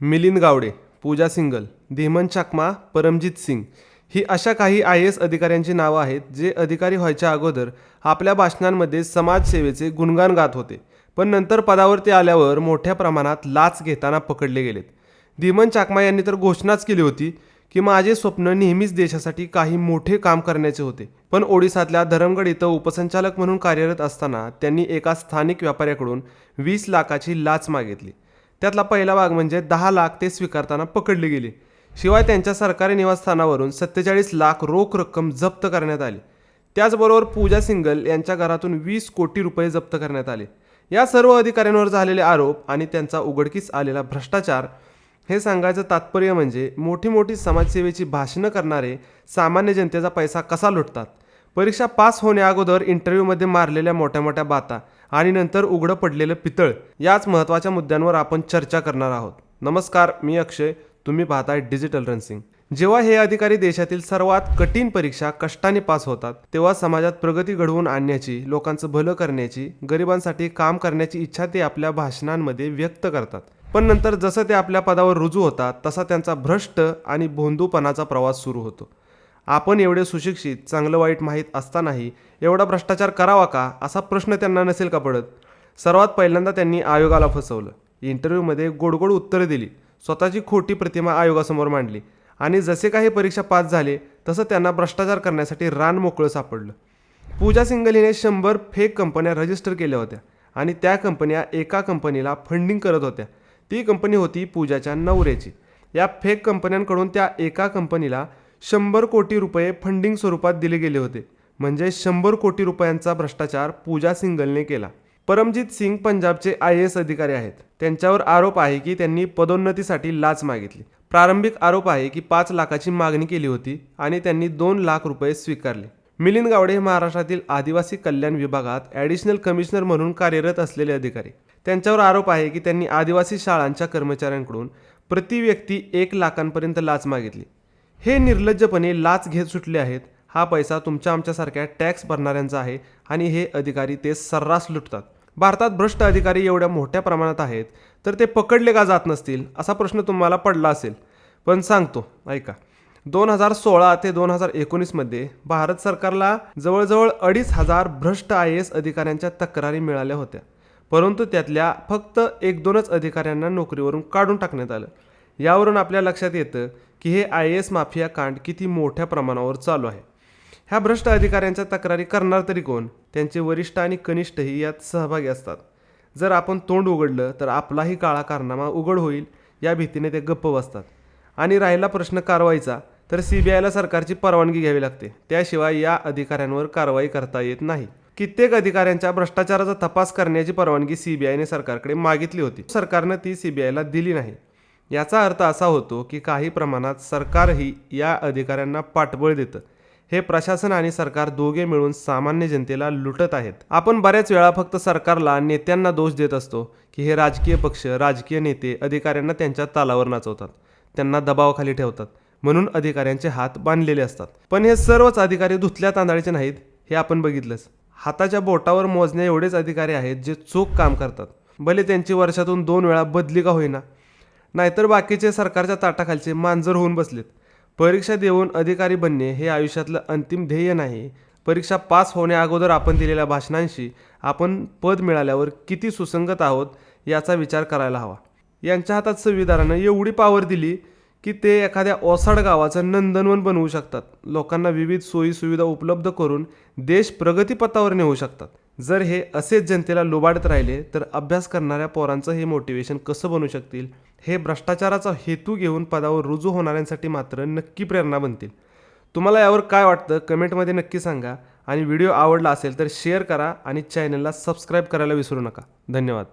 मिलिंद गावडे पूजा single Dhiman Chakma Paramjit Singh. ही अशा काही आय एस अधिकाऱ्यांची नावं आहेत जे अधिकारी व्हायच्या अगोदर आपल्या भाषणांमध्ये समाजसेवेचे गुणगान गात होते पण नंतर पदावरती आल्यावर मोठ्या प्रमाणात लाच घेताना पकडले गेलेत. धीमन चाकमा यांनी तर घोषणाच केली होती की माझे स्वप्न नेहमीच देशासाठी काही मोठे काम करण्याचे होते पण ओडिसातल्या धरमगड इथं उपसंचालक म्हणून कार्यरत असताना त्यांनी एका स्थानिक व्यापाऱ्याकडून वीस लाखाची लाच मागितली. त्यातला पहिला भाग म्हणजे दहा लाख ते स्वीकारताना पकडले गेले. शिवाय त्यांच्या सरकारी निवासस्थानावरून सत्तेचाळीस लाख रोख रक्कम जप्त करण्यात आली. त्याचबरोबर पूजा सिंगल यांच्या घरातून वीस कोटी रुपये जप्त करण्यात आले. या सर्व अधिकाऱ्यांवर झालेले आरोप आणि त्यांचा उघडकीस आलेला भ्रष्टाचार हे सांगायचं तात्पर्य म्हणजे मोठी मोठी समाजसेवेची भाषणं करणारे सामान्य जनतेचा पैसा कसा लुटतात? परीक्षा पास होण्याअगोदर इंटरव्ह्यूमध्ये मारलेल्या मोठ्या मोठ्या बाता. आणि नंतर उघडं पडलेलं पितळ. याच महत्त्वाच्या मुद्द्यांवर आपण चर्चा करणार आहोत. नमस्कार मी अक्षय. तुम्ही पाहताय डिजिटल रनसिंग. जेव्हा हे अधिकारी देशातील सर्वात कठीण परीक्षा कष्टाने पास होतात तेव्हा समाजात प्रगती घडवून आणण्याची लोकांचं भलं करण्याची गरिबांसाठी काम करण्याची इच्छा ते आपल्या भाषणांमध्ये व्यक्त करतात. पण नंतर जसं ते आपल्या पदावर रुजू होतात तसा त्यांचा भ्रष्ट आणि भोंदूपणाचा प्रवास सुरू होतो. आपण एवढे सुशिक्षित चांगलं वाईट माहीत असतानाही एवढा भ्रष्टाचार करावा का असा प्रश्न त्यांना नसेल का पडत? सर्वात पहिल्यांदा त्यांनी आयोगाला फसवलं. इंटरव्ह्यूमध्ये गोडगोड उत्तरं दिली. स्वतःची खोटी प्रतिमा आयोगासमोर मांडली. आणि जसे काही परीक्षा पास झाले तसं त्यांना भ्रष्टाचार करण्यासाठी रान मोकळं सापडलं. पूजा सिंगल हिने शंभर फेक कंपन्या रजिस्टर केल्या होत्या आणि त्या कंपन्या एका कंपनीला फंडिंग करत होत्या. ती कंपनी होती पूजाच्या नवऱ्याची. या फेक कंपन्यांकडून त्या एका कंपनीला शंभर कोटी रुपये फंडिंग स्वरूपात दिले गेले होते. म्हणजे शंभर कोटी रुपयांचा भ्रष्टाचार पूजा सिंगलने केला. परमजित सिंग पंजाबचे आय एस अधिकारी आहेत. त्यांच्यावर आरोप आहे की त्यांनी पदोन्नतीसाठी लाच मागितली. प्रारंभिक आरोप आहे की पाच लाखाची मागणी केली होती आणि त्यांनी दोन लाख रुपये स्वीकारले. मिलिंद गावडे हे महाराष्ट्रातील आदिवासी कल्याण विभागात ॲडिशनल कमिशनर म्हणून कार्यरत असलेले अधिकारी. त्यांच्यावर आरोप आहे की त्यांनी आदिवासी शाळांच्या कर्मचाऱ्यांकडून प्रति व्यक्ती एक लाखांपर्यंत लाच मागितली. हे निर्लज्जपणे लाच घेत सुटले आहेत. हा पैसा तुमच्या आमच्यासारख्या टॅक्स भरणाऱ्यांचा आहे आणि हे अधिकारी ते सर्रास लुटतात. भारतात भ्रष्ट अधिकारी एवढ्या मोठ्या प्रमाणात आहेत तर ते पकडले का जात नसतील असा प्रश्न तुम्हाला पडला असेल. पण सांगतो ऐका. दोन हजार सोळा ते दोन हजार एकोणीसमध्ये भारत सरकारला जवळजवळ अडीच हजार भ्रष्ट आय एस अधिकाऱ्यांच्या तक्रारी मिळाल्या होत्या. परंतु त्यातल्या फक्त एक दोनच अधिकाऱ्यांना नोकरीवरून काढून टाकण्यात आलं. यावरून आपल्या लक्षात येतं की हे आय एस माफिया कांड किती मोठ्या प्रमाणावर चालू आहे. ह्या भ्रष्ट अधिकाऱ्यांच्या तक्रारी करणार तरी कोण? त्यांचे वरिष्ठ आणि कनिष्ठही यात सहभागी असतात. जर आपण तोंड उघडलं तर आपलाही काळा कारनामा उघड होईल या भीतीने ते गप्प बसतात. आणि राहिला प्रश्न कारवाईचा तर सी बी आयला सरकारची परवानगी घ्यावी लागते. त्याशिवाय या अधिकाऱ्यांवर कारवाई करता येत नाही. कित्येक अधिकाऱ्यांच्या भ्रष्टाचाराचा तपास करण्याची परवानगी सीबीआयने सरकारकडे मागितली होती. सरकारनं ती सीबीआयला दिली नाही. याचा अर्थ असा होतो की काही प्रमाणात सरकारही या अधिकाऱ्यांना पाठबळ देतं. हे प्रशासन आणि सरकार दोघे मिळून सामान्य जनतेला लुटत आहेत. आपण बऱ्याच वेळा फक्त सरकारला नेत्यांना दोष देत असतो की हे राजकीय पक्ष राजकीय नेते अधिकाऱ्यांना त्यांच्या तालावर नाचवतात. त्यांना दबावाखाली ठेवतात. म्हणून अधिकाऱ्यांचे हात बांधलेले असतात. पण हे सर्वच अधिकारी धुतल्या तांदळाचे नाहीत हे आपण बघितलंच. हाताच्या बोटावर मोजण्या एवढेच अधिकारी आहेत जे चोख काम करतात. भले त्यांची वर्षातून दोन वेळा बदली का होईना नाहीतर बाकीचे सरकारच्या ताटाखालचे मांजर होऊन बसलेत. परीक्षा देऊन अधिकारी बनणे हे आयुष्यातलं अंतिम ध्येय नाही. परीक्षा पास होण्याअगोदर आपण दिलेल्या भाषणांशी आपण पद मिळाल्यावर किती सुसंगत आहोत याचा विचार करायला हवा. यांच्या हातात संविधानानं एवढी पावर दिली की ते एखाद्या ओसाड गावाचं नंदनवन बनवू शकतात. लोकांना विविध सोयीसुविधा उपलब्ध करून देश प्रगतीपथावर नेऊ शकतात. जर हे असेच जनतेला लुबाडत राहिले तर अभ्यास करणाऱ्या पोरांचं हे मोटिवेशन कसं बनू शकतील? हे भ्रष्टाचाराचा हेतू घेऊन पदावर रुजू होणाऱ्यांसाठी मात्र नक्की प्रेरणा बनतील. तुम्हाला यावर काय वाटतं? कमेंटमध्ये नक्की सांगा. आणि व्हिडिओ आवडला असेल तर शेअर करा आणि चॅनलला सबस्क्राईब करायला विसरू नका. धन्यवाद.